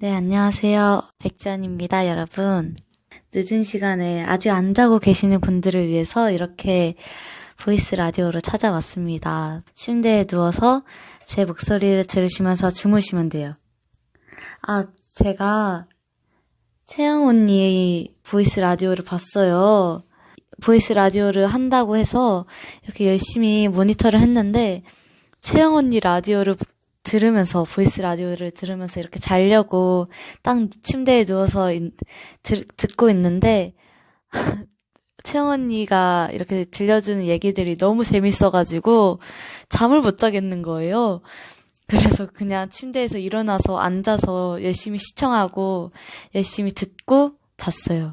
네, 안녕하세요. 백지연입니다, 여러분. 늦은 시간에 아직 안 자고 계시는 분들을 위해서 이렇게 보이스 라디오로 찾아왔습니다. 침대에 누워서 제 목소리를 들으시면서 주무시면 돼요. 아, 제가 채영 언니 보이스 라디오를 봤어요. 보이스 라디오를 한다고 해서 이렇게 열심히 모니터를 했는데 채영 언니 라디오를 들으면서 보이스 라디오를 들으면서 이렇게 자려고 딱 침대에 누워서 인- 들- 듣고 있는데 채영 언니가 이렇게 들려주는 얘기들이 너무 재밌어가지고 잠을 못 자겠는 거예요. 그래서 그냥 침대에서 일어나서 앉아서 열심히 시청하고 열심히 듣고 잤어요.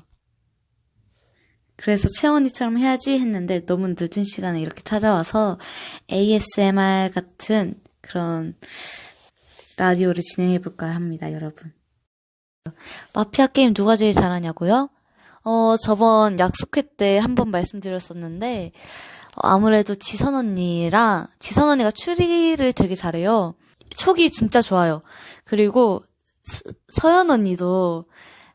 그래서 채영 언니처럼 해야지 했는데 너무 늦은 시간에 이렇게 찾아와서 ASMR 같은 그런 라디오를 진행해 볼까 합니다, 여러분. 마피아 게임 누가 제일 잘하냐고요? 어, 저번 약속회 때 한 번 말씀드렸었는데, 어, 아무래도 지선 언니랑, 지선 언니가 추리를 되게 잘해요. 촉이 진짜 좋아요. 그리고 서, 서연 언니도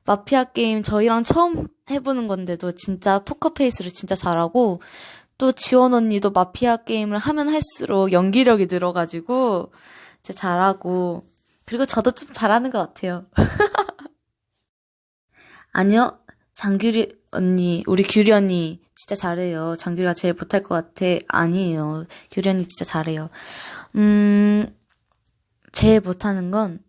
마피아 게임 저희랑 처음 해보는 건데도 진짜 포커페이스를 진짜 잘하고, 또 지원 언니도 마피아 게임을 하면 할수록 연기력이 늘어가지고 진짜 잘하고 그리고 저도 좀 잘하는 것 같아요. 아니요, 장규리 언니, 우리 규리 언니 진짜 잘해요. 장규리가 제일 못할 것 같아. 아니에요. 규리 언니 진짜 잘해요. 음, 제일 못하는 건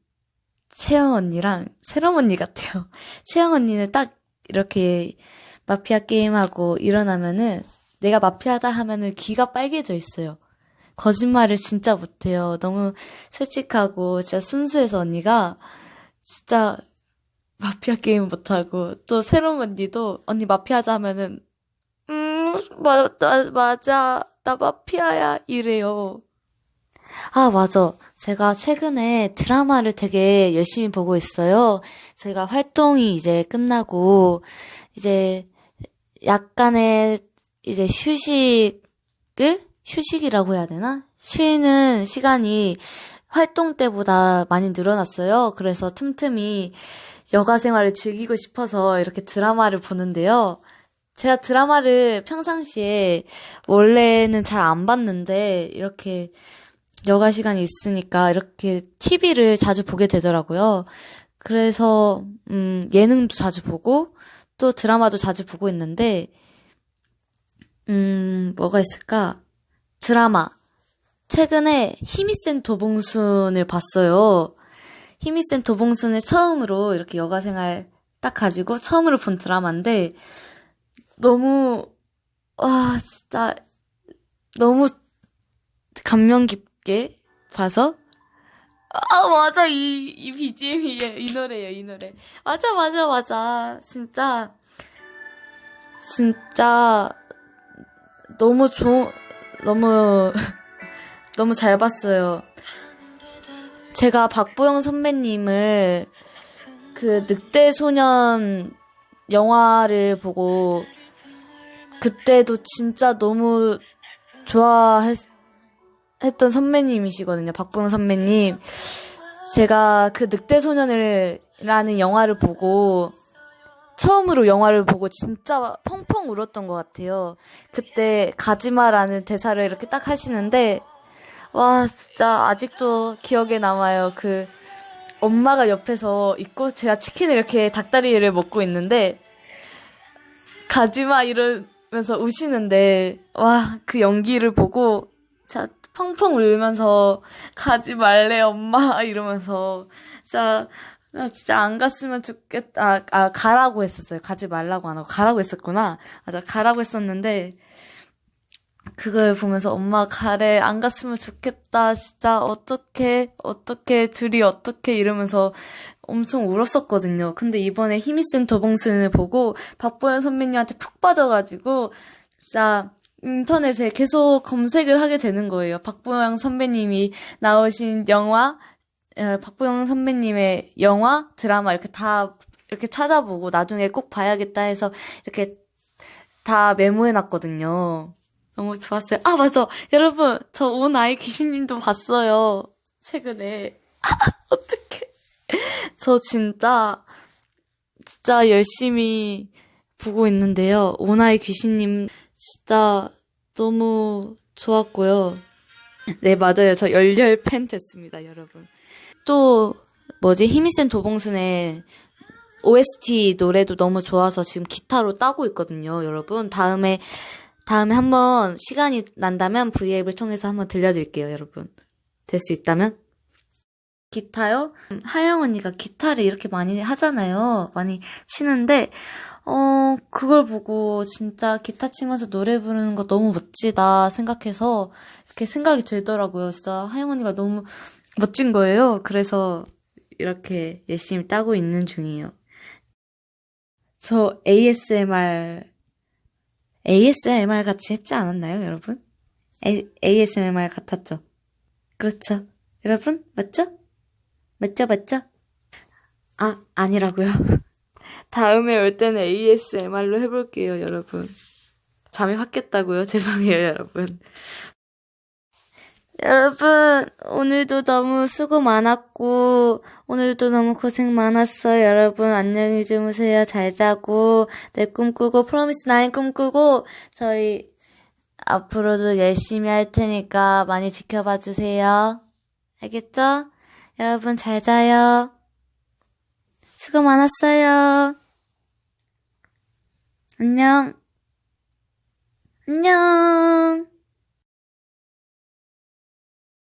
채영 언니랑 세럼 언니 같아요. 채영 언니는 딱 이렇게 마피아 게임하고 일어나면은 내가 마피아다 하면은 귀가 빨개져 있어요. 거짓말을 진짜 못해요. 너무 솔직하고 진짜 순수해서 언니가 진짜 마피아 게임 못하고 또 새로운 언니도 언니 마피아자 하면은 음 맞아 맞아 나 마피아야 이래요. 아 맞아 제가 최근에 드라마를 되게 열심히 보고 있어요. 저희가 활동이 이제 끝나고 이제 약간의 이제 휴식을 휴식이라고 해야 되나? 쉬는 시간이 활동 때보다 많이 늘어났어요. 그래서 틈틈이 여가 생활을 즐기고 싶어서 이렇게 드라마를 보는데요. 제가 드라마를 평상시에 원래는 잘 안 봤는데 이렇게 여가 시간이 있으니까 이렇게 TV를 자주 보게 되더라고요. 그래서 음, 예능도 자주 보고 또 드라마도 자주 보고 있는데 음, 뭐가 있을까? 드라마. 최근에 힘이 센 도봉순을 봤어요. 힘이 센 도봉순을 처음으로 이렇게 여가 생활 딱 가지고 처음으로 본 드라마인데 너무 와 진짜 너무 감명 깊게 봐서 아 맞아 이 이 BGM이 이 노래예요 이 노래 맞아 맞아 맞아 진짜 진짜 너무 좋 너무 너무 잘 봤어요. 제가 박보영 선배님을 그 늑대 소년 영화를 보고 그때도 진짜 너무 좋아했던 선배님이시거든요. 박보영 선배님. 제가 그 늑대 소년이라는 영화를 보고 처음으로 영화를 보고 진짜 펑펑 울었던 것 같아요. 그때 가지마라는 대사를 이렇게 딱 하시는데 와 진짜 아직도 기억에 남아요. 그 엄마가 옆에서 있고 제가 치킨을 이렇게 닭다리를 먹고 있는데 가지마 이러면서 우시는데 와 그 연기를 보고 진짜 펑펑 울면서 가지 말래 엄마 이러면서 진짜 나 진짜 안 갔으면 좋겠다. 아, 아, 가라고 했었어요. 가지 말라고 안 하고 가라고 했었구나. 맞아, 가라고 했었는데 그걸 보면서 엄마 가래 안 갔으면 좋겠다. 진짜 어떻게 어떻게 둘이 어떻게 이러면서 엄청 울었었거든요. 근데 이번에 힘이 센 도봉순을 보고 박보현 선배님한테 푹 빠져가지고 진짜 인터넷에 계속 검색을 하게 되는 거예요. 박보영 선배님이 나오신 영화 어, 박보영 선배님의 영화, 드라마 이렇게 다 이렇게 찾아보고 나중에 꼭 봐야겠다 해서 이렇게 다 메모해놨거든요. 너무 좋았어요. 아, 맞아. 여러분, 저 온 아이 귀신님도 봤어요. 최근에. 아, 어떡해. 저 진짜, 진짜 열심히 보고 있는데요. 오나의 귀신님 진짜 너무 좋았고요. 네, 맞아요. 저 열렬 팬 됐습니다, 여러분. 또, 뭐지, 힘이 센 도봉순의 OST 노래도 너무 좋아서 지금 기타로 따고 있거든요, 여러분. 다음에, 다음에 한번 시간이 난다면 브이앱을 통해서 한번 들려드릴게요, 여러분. 될 수 있다면? 기타요? 음, 하영 언니가 기타를 이렇게 많이 하잖아요. 많이 치는데, 어, 그걸 보고 진짜 기타 치면서 노래 부르는 거 너무 멋지다 생각해서 이렇게 생각이 들더라고요. 진짜 하영 언니가 너무 멋진 거예요. 그래서 이렇게 열심히 따고 있는 중이에요. 저 ASMR, ASMR 같이 했지 않았나요, 여러분? A, ASMR 같았죠? 그렇죠. 여러분, 맞죠? 맞죠, 맞죠? 아, 아니라고요. 다음에 올 때는 ASMR로 해볼게요, 여러분. 잠이 확 깼다고요? 죄송해요, 여러분. 여러분, 오늘도 너무 수고 많았고, 오늘도 너무 고생 많았어요. 여러분, 안녕히 주무세요. 잘 자고, 내 꿈꾸고, 프로미스 나인 꿈꾸고, 저희 앞으로도 열심히 할 테니까 많이 지켜봐 주세요. 알겠죠? 여러분, 잘 자요. 수고 많았어요. 안녕. 안녕.